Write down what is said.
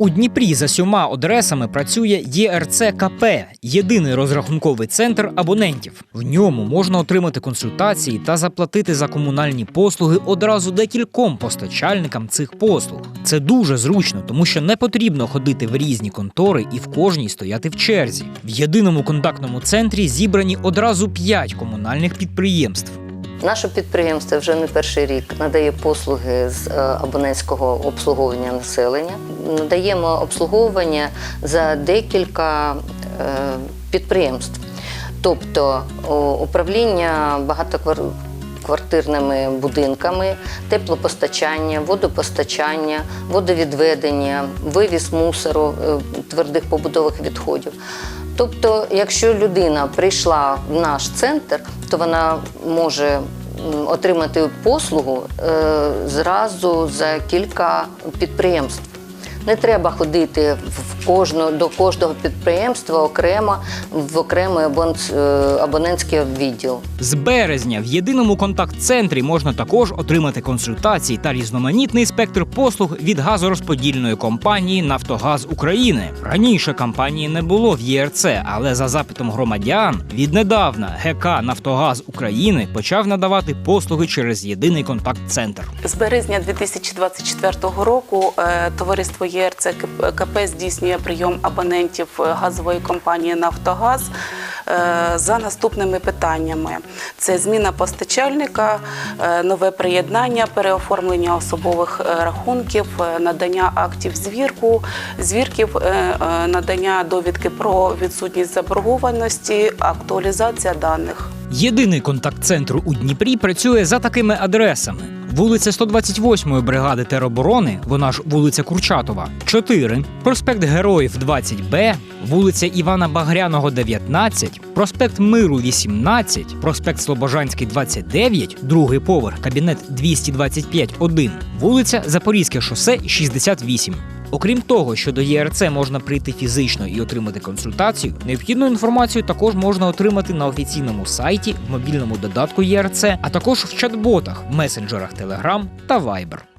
У Дніпрі за сьома адресами працює ЄРЦ КП – єдиний розрахунковий центр абонентів. В ньому можна отримати консультації та заплатити за комунальні послуги одразу декільком постачальникам цих послуг. Це дуже зручно, тому що не потрібно ходити в різні контори і в кожній стояти в черзі. В єдиному контактному центрі зібрані одразу п'ять комунальних підприємств. Наше підприємство вже не перший рік надає послуги з е, абонентського обслуговування населення. Надаємо обслуговування за декілька е, підприємств, тобто управління багатоквартирними будинками, теплопостачання, водопостачання, водовідведення, вивіз мусору, е, твердих побутових відходів. Тобто, якщо людина прийшла в наш центр, то вона може отримати послугу е, зразу за кілька підприємств. Не треба ходити в кожну, до кожного підприємства окремо в окремий абон- е, абонентський відділ. З березня в єдиному контакт-центрі можна також отримати консультації та різноманітний спектр послуг від газорозподільної компанії Нафтогаз України. Раніше компанії не було в ЄРЦ, але за запитом громадян віднедавна ГК Нафтогаз України почав надавати послуги через єдиний контакт-центр. З березня 2024 року е, товариство ЄРЦ КП здійснює прийом абонентів е, газової компанії Нафтогаз е, за наступними питаннями: це зміна постачальника, е, нове приєднання, переоформлення особових рахунків, надання актів звірку, звірків, надання довідки про відсутність заборгованості, актуалізація даних. Єдиний контакт-центр у Дніпрі працює за такими адресами: вулиця 128-ї бригади тероборони, вона ж вулиця Курчатова, 4, проспект Героїв 20Б, вулиця Івана Багряного 19, проспект Миру 18, проспект Слобожанський 29, другий поверх, кабінет 225 1, вулиця Запорізьке шосе 68. Окрім того, що до ЄРЦ можна прийти фізично і отримати консультацію, необхідну інформацію також можна отримати на офіційному сайті, в мобільному додатку ЄРЦ, а також в чат-ботах, месенджерах Telegram та Viber.